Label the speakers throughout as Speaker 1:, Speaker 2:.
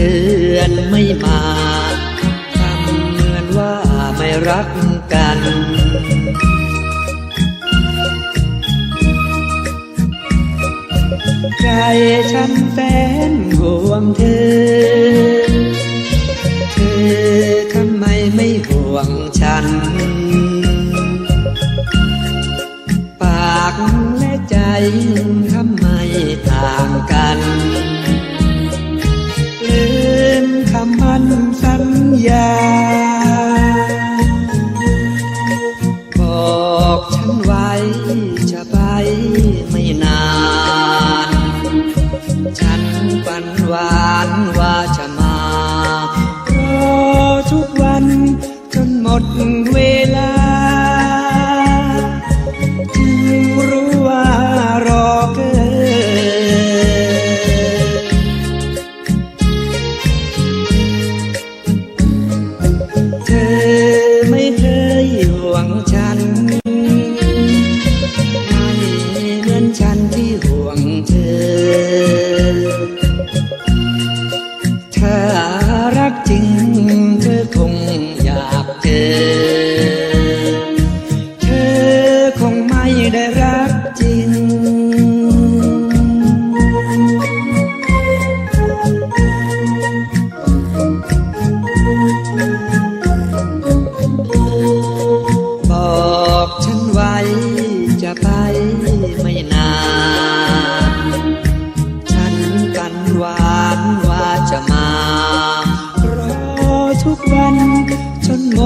Speaker 1: เดือนไม่มาทำเหมือนว่าไม่รักกันใครฉันแฟนห่วงเธอ เธอทำไมไม่ห่วงฉัน ปากและใจทำไมต่างกัน คำมั่นสัญญา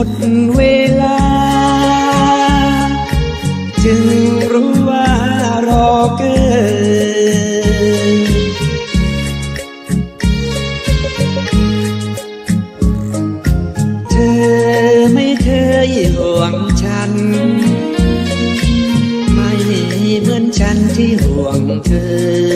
Speaker 1: ดเวลา จึงรู้ว่ารอเกินเธอไม่เคยห่วงฉัน ไม่เหมือนฉันที่ห่วงเธอ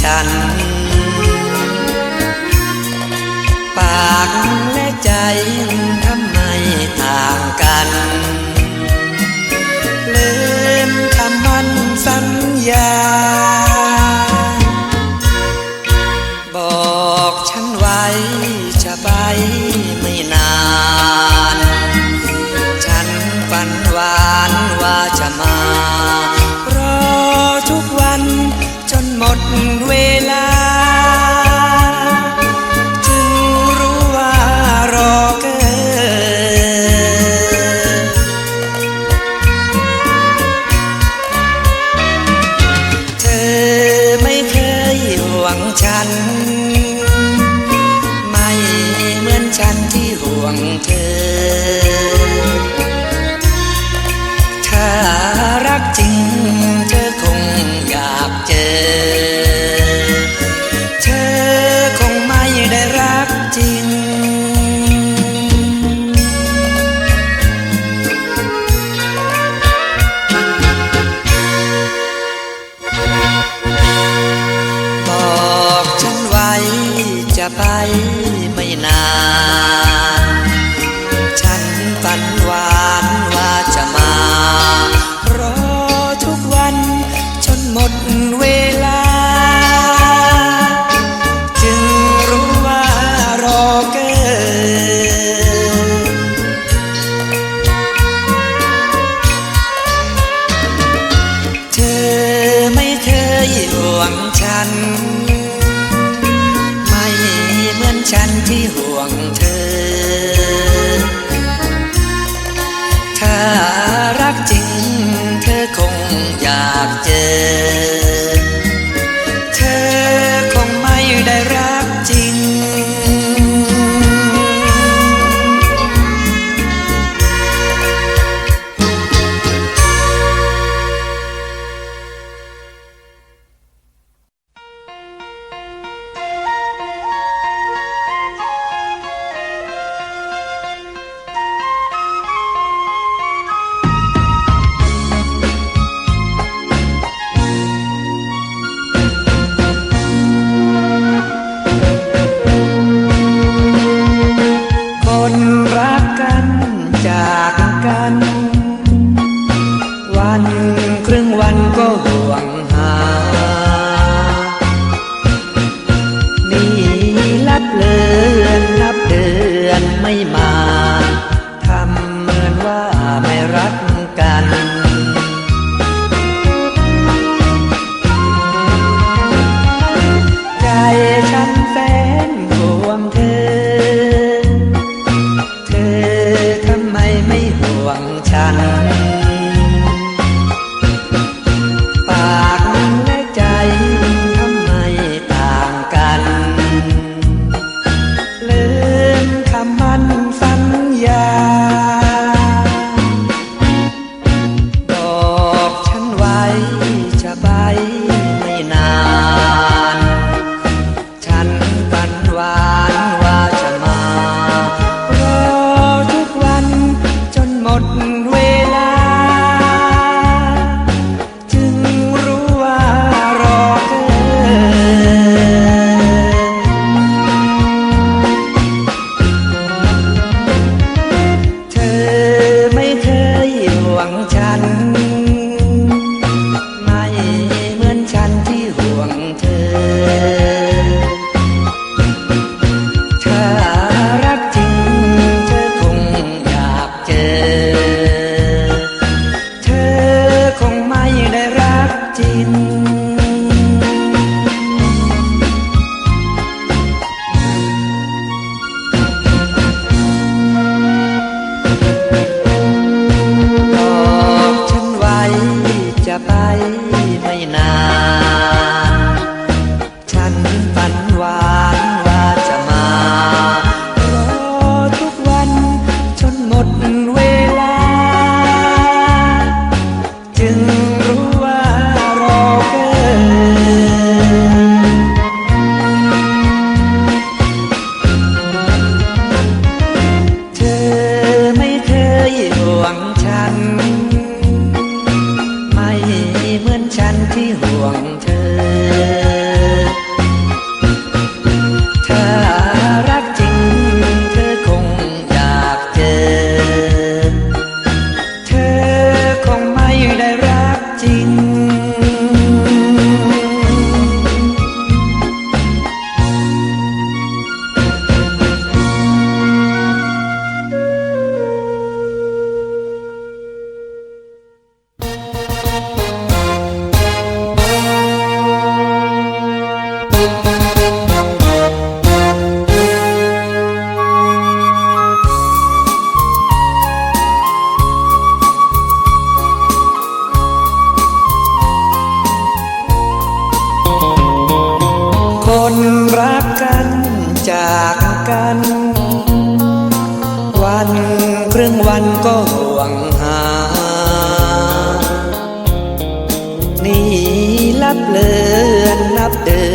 Speaker 1: ฉัน ปากและใจ hijo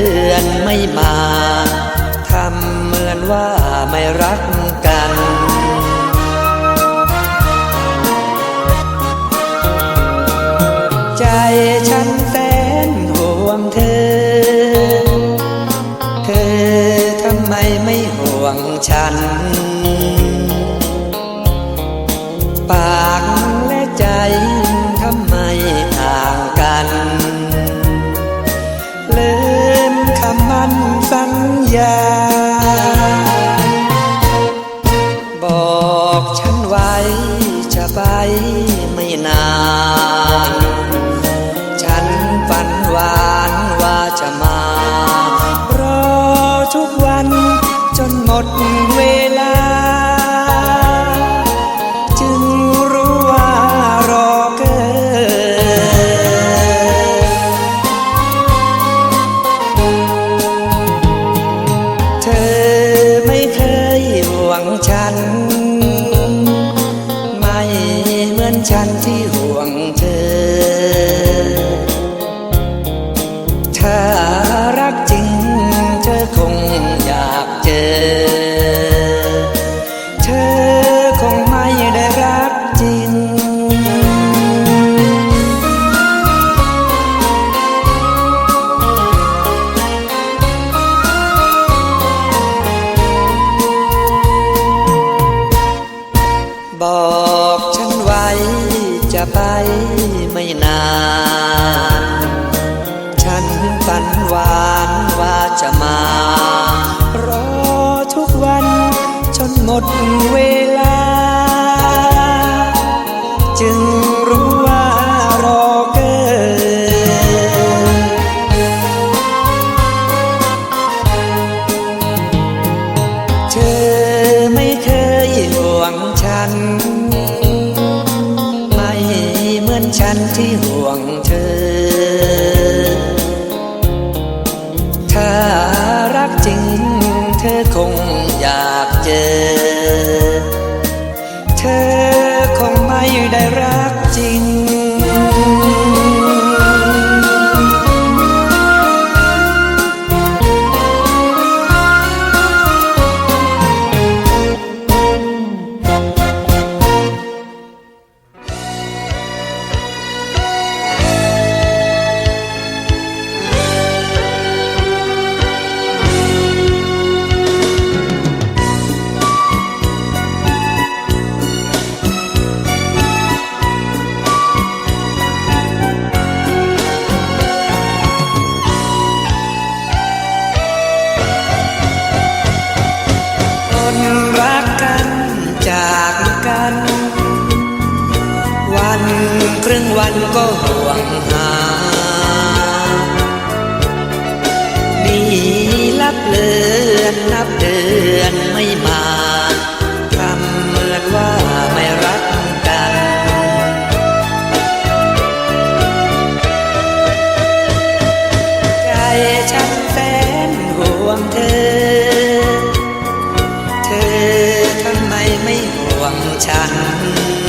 Speaker 1: ือนไม่มาทำเหมือนว่าไม่รักกันใจฉันแสนห่วงเธอ เธอทำไมไม่ห่วงฉัน บอกฉันไว้จะไปไม่นาน ฉันฝันหวานว่าจะมา รอทุกวันจนหมดเวล Yeah. một quê จากกัน วันครึ่งวันก็ห่วงหานี่ลับเลือนนับเดือนไม่มา me.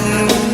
Speaker 1: one